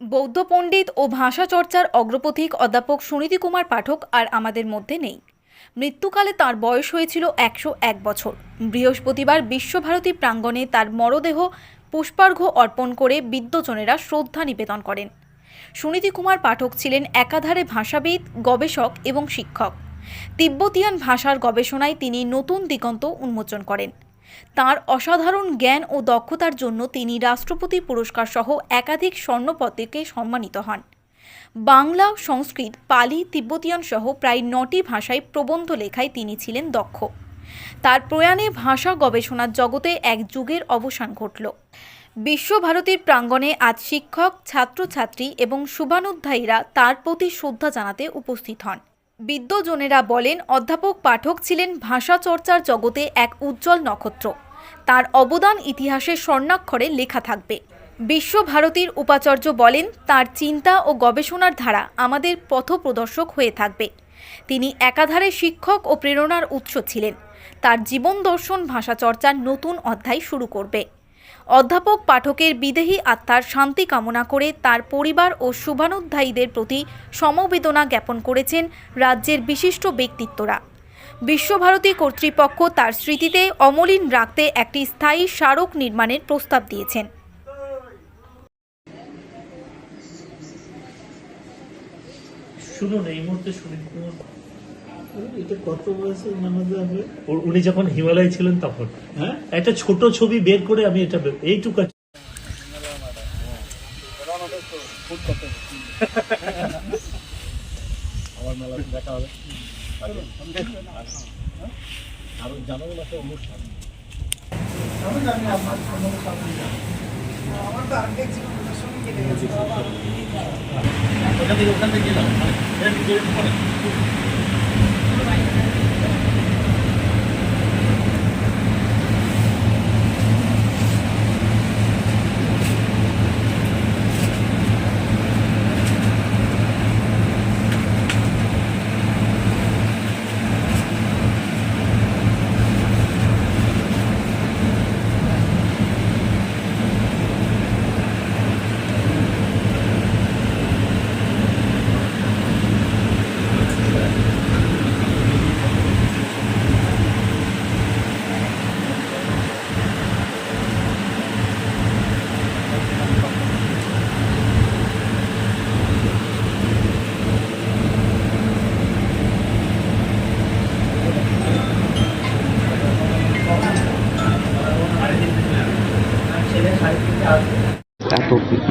বৌদ্ধ পণ্ডিত ও ভাষা চর্চার অগ্রপথিক অধ্যাপক সুনীতি কুমার পাঠক আর আমাদের মধ্যে নেই। মৃত্যুকালে তার বয়স হয়েছিল একশো এক বছর। বৃহস্পতিবার বিশ্বভারতী প্রাঙ্গণে তার মরদেহ পুষ্পার্ঘ্য অর্পণ করে বিদ্বজনেরা শ্রদ্ধা নিবেদন করেন। সুনীতি কুমার পাঠক ছিলেন একাধারে ভাষাবিদ, গবেষক এবং শিক্ষক। তিব্বতিয়ান ভাষার গবেষণায় তিনি নতুন দিগন্ত উন্মোচন করেন। তার অসাধারণ জ্ঞান ও দক্ষতার জন্য তিনি রাষ্ট্রপতি পুরস্কার সহ একাধিক স্বর্ণপদকে সম্মানিত হন। বাংলা, সংস্কৃত, পালি, তিব্বতিয়ান সহ প্রায় নটি ভাষায় প্রবন্ধ লেখায় তিনি ছিলেন দক্ষ। তার প্রয়াণে ভাষা গবেষণার জগতে এক যুগের অবসান ঘটল। বিশ্বভারতীর প্রাঙ্গণে আজ শিক্ষক, ছাত্রছাত্রী এবং শুভানুধ্যায়ীরা তার প্রতি শ্রদ্ধা জানাতে উপস্থিত হন। বিদ্বজনেরা বলেন, অধ্যাপক পাঠক ছিলেন ভাষা চর্চার জগতে এক উজ্জ্বল নক্ষত্র। তার অবদান ইতিহাসে স্বর্ণাক্ষরে লেখা থাকবে। বিশ্বভারতীর উপাচার্য বলেন, তার চিন্তা ও গবেষণার ধারা আমাদের পথপ্রদর্শক হয়ে থাকবে। তিনি একাধারে শিক্ষক ও প্রেরণার উৎস ছিলেন। তার জীবন দর্শন ভাষা চর্চার নতুন অধ্যায় শুরু করবে। অধ্যাপক পাঠকের বিদেহী আত্মার শান্তি কামনা করে তার পরিবার ও শুভানুধ্যায়ীদের প্রতি সমবেদনা জ্ঞাপন করেছেন রাজ্যের বিশিষ্ট ব্যক্তিত্বরা। বিশ্বভারতী কর্তৃপক্ষ তার স্মৃতিতে অমলিন রাখতে একটি স্থায়ী স্মারক নির্মাণের প্রস্তাব দিয়েছেন। শুনুন, এই মুহূর্তে কুমার এটা কত বয়সে উনি যখন হিমালয়ে ছিলেন তখন। হ্যাঁ? একটা ছোট ছবি বের করে আমি এটা এইটুকু আমার মেলা দেখা হবে। আরও জানাব না একটা অনুষ্ঠান ওখান থেকে ওখান থেকে গেলাম।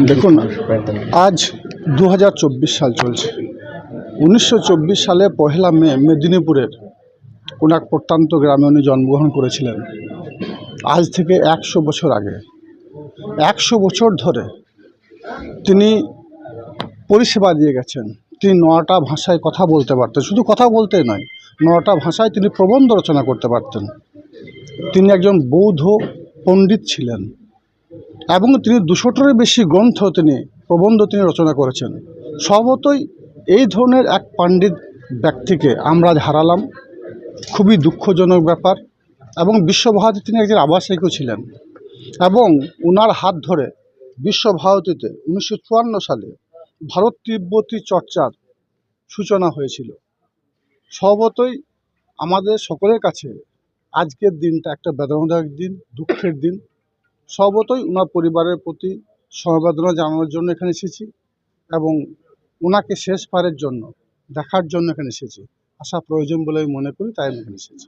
দেখুন আজ দু হাজার চব্বিশ সাল চলছে। উনিশশো চব্বিশ সালে পহেলা মে মেদিনীপুরের কোন এক প্রত্যন্ত গ্রামে উনি জন্মগ্রহণ করেছিলেন। আজ থেকে একশো বছর আগে। একশো বছর ধরে তিনি পরিষেবা দিয়ে গেছেন। তিনি নটা ভাষায় কথা বলতে পারতেন। শুধু কথা বলতে নয়, নটা ভাষায় তিনি প্রবন্ধ রচনা করতে পারতেন। তিনি একজন বৌদ্ধ পণ্ডিত ছিলেন এবং তিনি দুশোটারও বেশি গ্রন্থ তিনি, প্রবন্ধ তিনি রচনা করেছেন। স্বভাবতই এই ধরনের এক পণ্ডিত ব্যক্তিকে আমরা হারালাম। খুবই দুঃখজনক ব্যাপার এবং বিশ্বভারতী তিনি একজন আবাসিকও ছিলেন এবং ওনার হাত ধরে বিশ্বভারতীতে উনিশশো চুয়ান্ন সালে ভারত তিব্বতী চর্চার সূচনা হয়েছিল। স্বভাবতই আমাদের সকলের কাছে আজকের দিনটা একটা বেদনাদায়ক দিন, দুঃখের দিন। সর্বতই ওনার পরিবারের প্রতি সমবেদনা জানানোর জন্য এখানে এসেছি এবং ওনাকে শেষ শেষবারের জন্য, দেখার জন্য এখানে এসেছি। আসা প্রয়োজন বলে আমি মনে করি, তাই আমি এখানে এসেছি।